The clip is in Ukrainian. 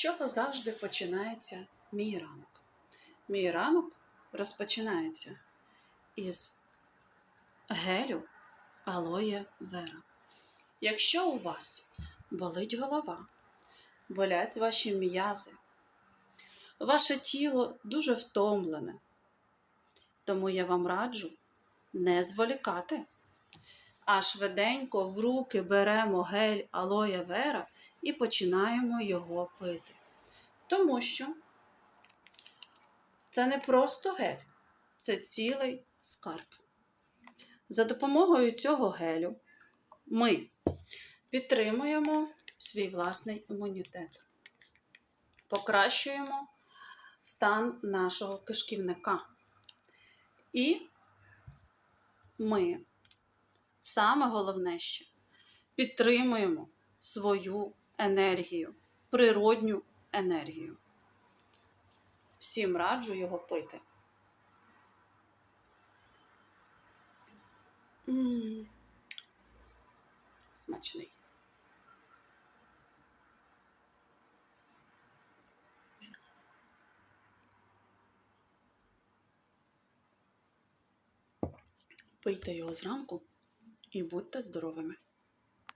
чого завжди починається мій ранок? Мій ранок розпочинається із гелю алоє вера. Якщо у вас болить голова, болять ваші м'язи, ваше тіло дуже втомлене, тому я вам раджу не зволікати, а швиденько в руки беремо гель алоє вера і починаємо його пити. Тому що це не просто гель, це цілий скарб. За допомогою цього гелю ми підтримуємо свій власний імунітет, покращуємо стан нашого кишківника. І ми, саме головне, що підтримуємо свою енергію, природню енергію. Всім раджу його пити. Смачний. Пийте його зранку і будьте здоровими.